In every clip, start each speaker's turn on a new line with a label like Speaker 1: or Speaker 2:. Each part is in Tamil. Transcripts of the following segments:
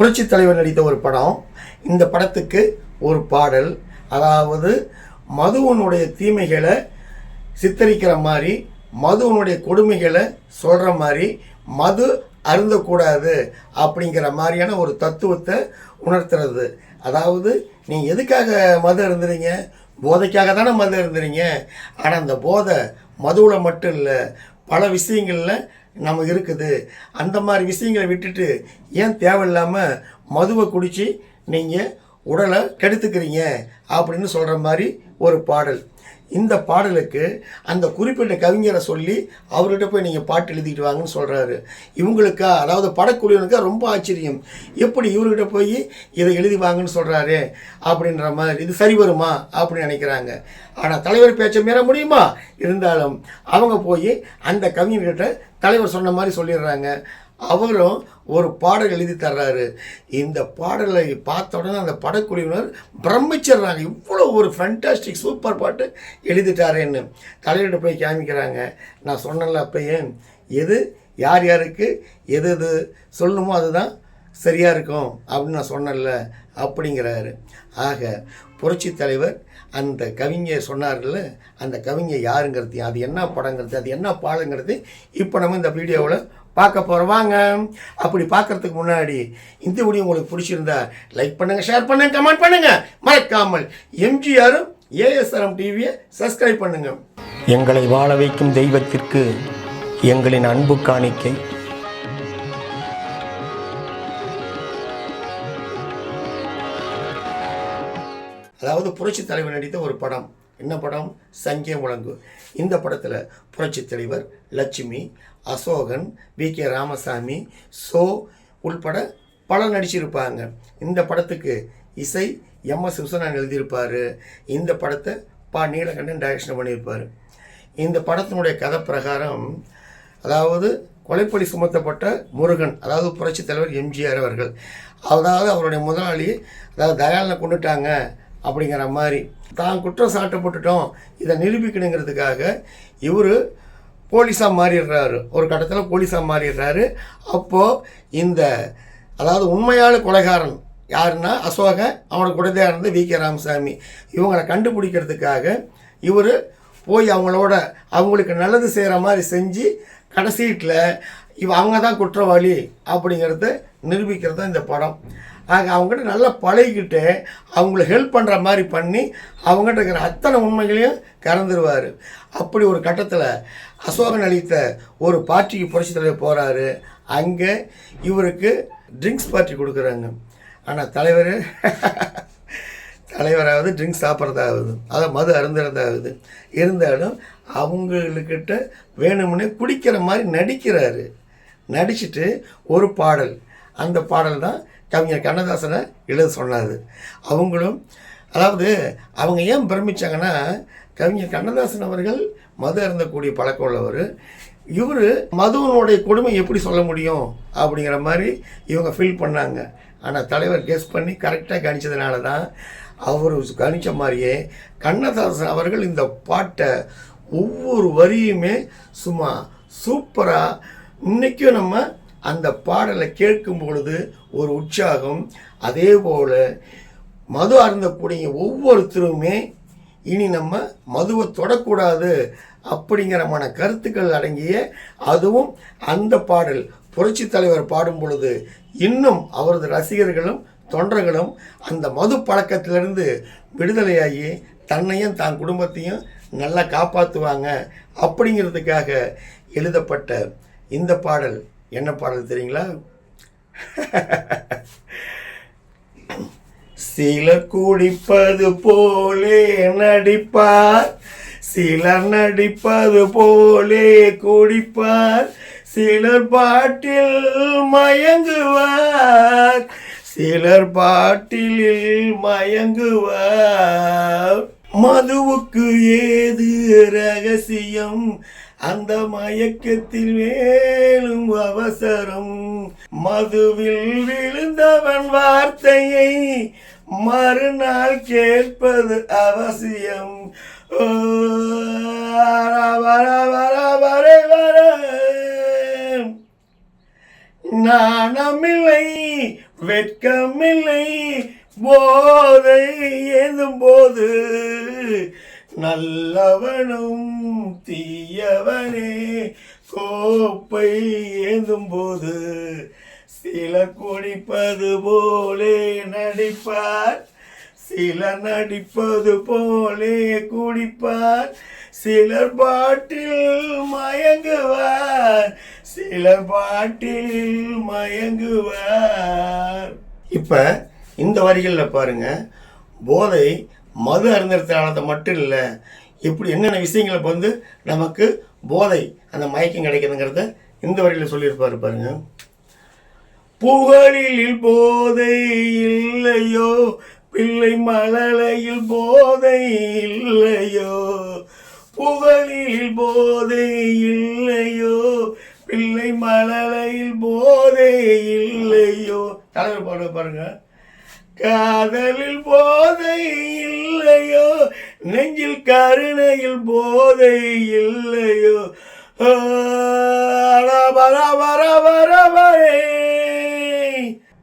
Speaker 1: புரட்சி தலைவர் நடித்த ஒரு படம். இந்த படத்துக்கு ஒரு பாடல். அதாவது மதுவனுடைய தீமைகளை சித்தரிக்கிற மாதிரி மதுவனுடைய கொடுமைகளை சொல்கிற மாதிரி மது அருந்தக்கூடாது அப்படிங்கிற மாதிரியான ஒரு தத்துவத்தை உணர்த்துறது. அதாவது நீங்கள் எதுக்காக மது இருந்துறீங்க போதைக்காக தானே மது இருந்துறீங்க ஆனால் அந்த போதை மதுவில் மட்டும் இல்லை பல விஷயங்களில் நம்ம இருக்குது. அந்த மாதிரி விஷயங்களை விட்டுட்டு ஏன் தேவையில்லாமல் மதுவை குடித்து நீங்கள் உடலை கெடுத்துக்கிறீங்க அப்படின்னு சொல்கிற மாதிரி ஒரு பாடல். இந்த பாடலுக்கு அந்த குறிப்பிட்ட கவிஞரை சொல்லி அவர்கிட்ட போய் நீங்கள் பாட்டு எழுதிட்டு வாங்கன்னு சொல்கிறாரு இவங்களுக்கா அதாவது படக்குழுவினுக்கா ரொம்ப ஆச்சரியம். எப்படி இவர்கிட்ட போய் இதை எழுதி வாங்கன்னு சொல்கிறாரு அப்படின்ற மாதிரி இது சரி வருமா அப்படின்னு நினைக்கிறாங்க. ஆனால் தலைவர் பேச்சை மீற முடியுமா? இருந்தாலும் அவங்க போய் அந்த கவிஞர்கிட்ட தலைவர் சொன்ன மாதிரி சொல்லிடுறாங்க. அவரும் ஒரு பாடல் எழுதி தர்றாரு. இந்த பாடலை பார்த்த உடனே அந்த படக்குழுவினர் பிரமிச்சிடுறாங்க. இவ்வளோ ஒரு ஃபேண்டாஸ்டிக் சூப்பர் பாட்டு எழுதிட்டாரேன்னு தலைவர்கிட்ட போய் காமிக்கிறாங்க. நான் சொன்னேன்ல அப்பயே எது யார் யாருக்கு எது எது சொல்லணுமோ அதுதான் சரியாக இருக்கும் அப்படின்னு நான் சொன்னேன்ல அப்படிங்கிறாரு. ஆக புரட்சி தலைவர் அந்த கவிஞர் சொன்னார்ல அந்த கவிஞர் யாருங்கிறது அது என்ன படங்கிறது அது என்ன பாடங்கிறது இப்போ நம்ம இந்த வீடியோவில் பார்க்க போகிறோம் வாங்க அப்படி பார்க்கறதுக்கு முன்னாடி இந்த வீடியோ உங்களுக்கு பிடிச்சிருந்தா லைக் பண்ணுங்கள் ஷேர் பண்ணுங்கள் கமெண்ட் பண்ணுங்கள் மறக்காமல் எம்ஜிஆரும் ஏஎஸ்ஆர்எம் டிவியை சப்ஸ்கிரைப் பண்ணுங்கள் எங்களை வாழ வைக்கும் தெய்வத்திற்கு எங்களின் அன்பு காணிக்கை. அதாவது புரட்சி தலைவர் நடித்த ஒரு படம். என்ன படம்? சங்கே முழங்கு. இந்த படத்தில் புரட்சி தலைவர் லட்சுமி அசோகன் வி. கே. ராமசாமி சோ உள்பட பலர் நடிச்சிருப்பாங்க. இந்த படத்துக்கு இசை எம். எஸ். விஸ்வநாதன் எழுதியிருப்பார். இந்த படத்தை பா. நீலகண்டன் டைரக்ஷன் பண்ணியிருப்பார். இந்த படத்தினுடைய கதை பிரகாரம் அதாவது கொலைப்பழி சுமத்தப்பட்ட முருகன் அதாவது புரட்சி தலைவர் எம்ஜிஆர் அவர்கள். அதாவது அவருடைய முதலாளி அதாவது தயாளனை கொண்டுட்டாங்க. அப்படிங்கிற மாதிரி தான் குற்றம் சாட்டப்பட்டுட்டோம். இதை நிரூபிக்கணுங்கிறதுக்காக இவர் போலீஸாக மாறிடுறாரு. ஒரு கட்டத்தில் போலீஸாக மாறிடுறாரு. அப்போது இந்த அதாவது உண்மையான கொலைகாரன் யாருன்னா அசோகன் அவனோட குழந்தையாக இருந்த வி. கே. ராமசாமி. இவங்களை கண்டுபிடிக்கிறதுக்காக இவர் போய் அவங்களோட அவங்களுக்கு நல்லது செய்கிற மாதிரி செஞ்சு கடைசீட்டில் இவ அவங்க தான் குற்றவாளி அப்படிங்கிறத நிரூபிக்கிறது தான் இந்த படம். ஆக அவங்ககிட்ட நல்லா பழகிக்கிட்டு அவங்கள ஹெல்ப் பண்ணுற மாதிரி பண்ணி அவங்ககிட்ட இருக்கிற அத்தனை உண்மைகளையும் கறந்துருவார். அப்படி ஒரு கட்டத்தில் அசோகன் அளித்த ஒரு பார்ட்டிக்கு புரட்சி தலைவர் போகிறாரு அங்கே இவருக்கு ட்ரிங்க்ஸ் பார்ட்டி கொடுக்குறாங்க. ஆனால் தலைவர் தலைவராவது ட்ரிங்க்ஸ் சாப்பிட்றதாகுது அதை மது அருந்துறதாகுது இருந்தாலும் அவங்களுக்கிட்ட வேணும்னே குடிக்கிற மாதிரி நடிக்கிறாரு. நடிச்சிட்டு ஒரு பாடல். அந்த பாடல் தான் கவிஞர் கண்ணதாசனை எழுத சொன்னார். அவங்களும் அதாவது அவங்க ஏன் பிரமிச்சாங்கன்னா கவிஞர் கண்ணதாசன் அவர்கள் மது அருந்தக்கூடிய பழக்கம் உள்ளவர். இவர் மதுவனுடைய கொடுமை எப்படி சொல்ல முடியும் அப்படிங்கிற மாதிரி இவங்க ஃபீல் பண்ணாங்க. ஆனால் தலைவர் கெஸ் பண்ணி கரெக்டாக கணிச்சதுனால தான் அவர் கணிச்ச மாதிரியே கண்ணதாசன் அவர்கள் இந்த பாட்டை ஒவ்வொரு வரியுமே சும்மா சூப்பராக இன்றைக்கும் நம்ம அந்த பாடலை கேட்கும் பொழுது ஒரு உற்சாகம். அதே போல் மது அருந்தக்கூடிய ஒவ்வொருத்தருமே இனி நம்ம மதுவை தொடக்கூடாது அப்படிங்கிறமான கருத்துக்கள் அடங்கிய அதுவும் அந்த பாடல். புரட்சி தலைவர் பாடும் பொழுது இன்னும் அவரது ரசிகர்களும் தொண்டர்களும் அந்த மது பழக்கத்திலிருந்து விடுதலையாகி தன்னையும் தான் குடும்பத்தையும் நல்லா காப்பாற்றுவாங்க அப்படிங்கிறதுக்காக எழுதப்பட்ட இந்த பாடல். என்ன பாடல் தெரியுங்களா? சிலர் குடிப்பது போலே நடிப்பார் சிலர் நடிப்பது போலே குடிப்பார் சிலர் பாட்டில் மயங்குவார் சிலர் பாட்டில் மயங்குவார். மதுவுக்கு ஏது ரகசியம் அந்த மயக்கத்தில் மேலும் அவசரம். மதுவில் விழுந்தவன் வார்த்தையை மறுநாள் கேட்பது அவசியம். வர, வர, வர, வர. நாணமில்லை வெட்கமில்லை போதை ஏதும் போது நல்லவனும் தீயவனே. கோப்பை ஏதும் போது சில குடிப்பது போலே நடிப்பார் சில நடிப்பது போலே குடிப்பார். சிலர் பாட்டில் மயங்குவார் சிலர் பாட்டில் மயங்குவார். இப்போ இந்த வரிகளில் பாருங்க போதை மது அருந்தரத்தானது மட்டும் இல்லை இப்படி என்னென்ன விஷயங்கள் இப்போ வந்து நமக்கு போதை அந்த மயக்கம் கிடைக்குதுங்கிறத இந்த வரியில் சொல்லியிருப்பாரு பாருங்க. புகழில் போதை இல்லையோ பிள்ளை மழலையில் போதை இல்லையோ புகழில் போதை இல்லையோ பிள்ளை மழலையில் போதை இல்லையோ. தலைவர் பாடு பாருங்கள் காதலில் போதை இல்லையோ? நெஞ்சில் கருணையில் போதை இல்லையோ? வர வர வர வரே.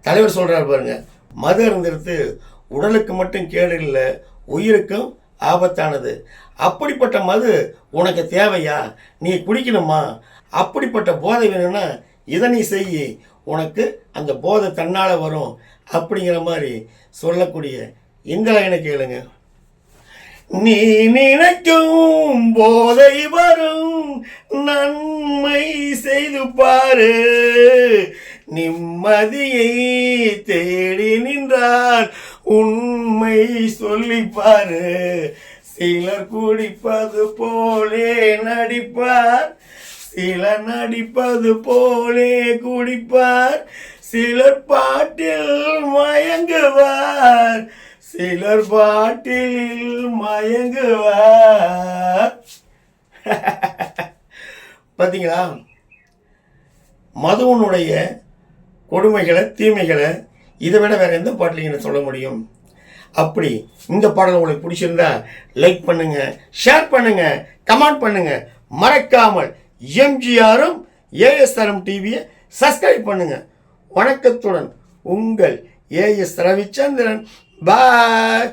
Speaker 1: தலைவர் சொல்றார் பாருங்க மது அருந்திருத்து உடலுக்கு மட்டும் கேடு இல்லை உயிருக்கும் ஆபத்தானது. அப்படிப்பட்ட மது உனக்கு தேவையா? நீ குடிக்கணுமா? அப்படிப்பட்ட போதை வேணும்னா இதை நீ செய். உனக்கு அந்த போதை தன்னால் வரும் அப்படிங்கிற மாதிரி சொல்லக்கூடிய இந்த லைனை கேளுங்க? நீ நினைக்கும் போதை வரும் நன்மை செய்து பாரு. நிம்மதியை தேடி நின்றால் உண்மை சொல்லி பாரு. சிலர் குடிப்பது போலே நடிப்பார் சிலர் நடிப்பது போலே குடிப்பார் சிலர் பாட்டில் மயங்குவார் சிலர் பாட்டில் மயங்குவார். பார்த்தீங்களா மதுவனுடைய கொடுமைகளை தீமைகளை இதை விட வேற எந்த பாட்டிலையும் சொல்ல முடியும். அப்படி இந்த பாடல் உங்களுக்கு பிடிச்சிருந்தா லைக் பண்ணுங்க ஷேர் பண்ணுங்க கமெண்ட் பண்ணுங்க. மறக்காமல் எம்ஜிஆரும் ஏஎஸ்ஆர்எம் டிவியை சப்ஸ்கிரைப் பண்ணுங்க. வணக்கத்துடன் உங்கள் ஏஎஸ் ரவிச்சந்திரன். பாய்